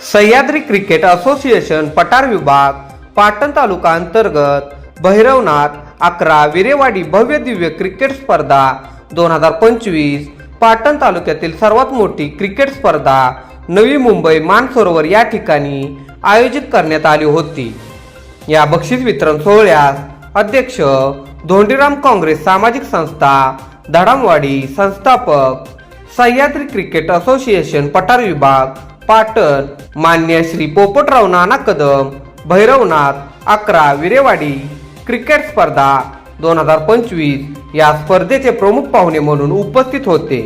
Sahyadri cricket association पठार विभाग पाटण तालुका अंतर्गत भैरवनाथ अकरा विरेवाडी भव्य दिव्य क्रिकेट स्पर्धा दोन हजार पंचवीस पाटण तालुक्यातील सर्वात मोठी क्रिकेट स्पर्धा नवी मुंबई मानसरोवर या ठिकाणी आयोजित करण्यात आली होती. या बक्षीस वितरण सोहळ्यास अध्यक्ष धोंडीराम काँग्रेस सामाजिक संस्था धडामवाडी संस्थापक सह्याद्री क्रिकेट असोसिएशन पठार विभाग पाटण मान्य श्री पोपटराव नाना कदम भैरवनाथ अकरा विरेवाडी क्रिकेट स्पर्धा दोन हजार पंचवीस या स्पर्धेचे प्रमुख पाहुणे म्हणून उपस्थित होते.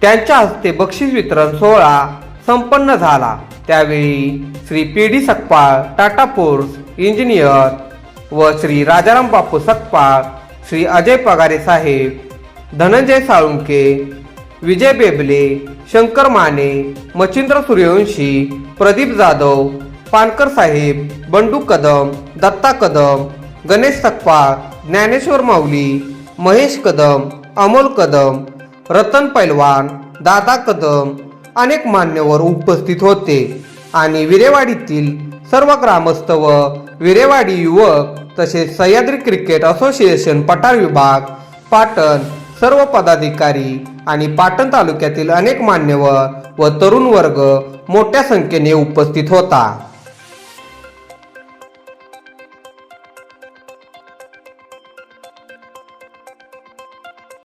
त्यांच्या हस्ते बक्षीस वितरण सोहळा संपन्न झाला. त्यावेळी Shri P D Sakpal Tata force engineer व श्री राजाराम बापू सकपाळ श्री अजय पगारे साहेब धनंजय साळुंके विजय बेबले शंकर माने मच्छिंद्र सूर्यवंशी प्रदीप जाधव पानकर साहेब बंडू कदम दत्ता कदम गणेश सकपाळ ज्ञानेश्वर माऊली महेश कदम अमोल कदम रतन पैलवान दादा कदम अनेक मान्यवर उपस्थित होते. आणि विरेवाडीतील सर्व ग्रामस्थ व विरेवाडी युवक तसेच सह्याद्री क्रिकेट असोसिएशन पठार विभाग पाटण सर्व पदाधिकारी आणि पाटण तालुक्यातील अनेक मान्यवर व तरुण वर्ग मोठ्या संख्येने उपस्थित होता.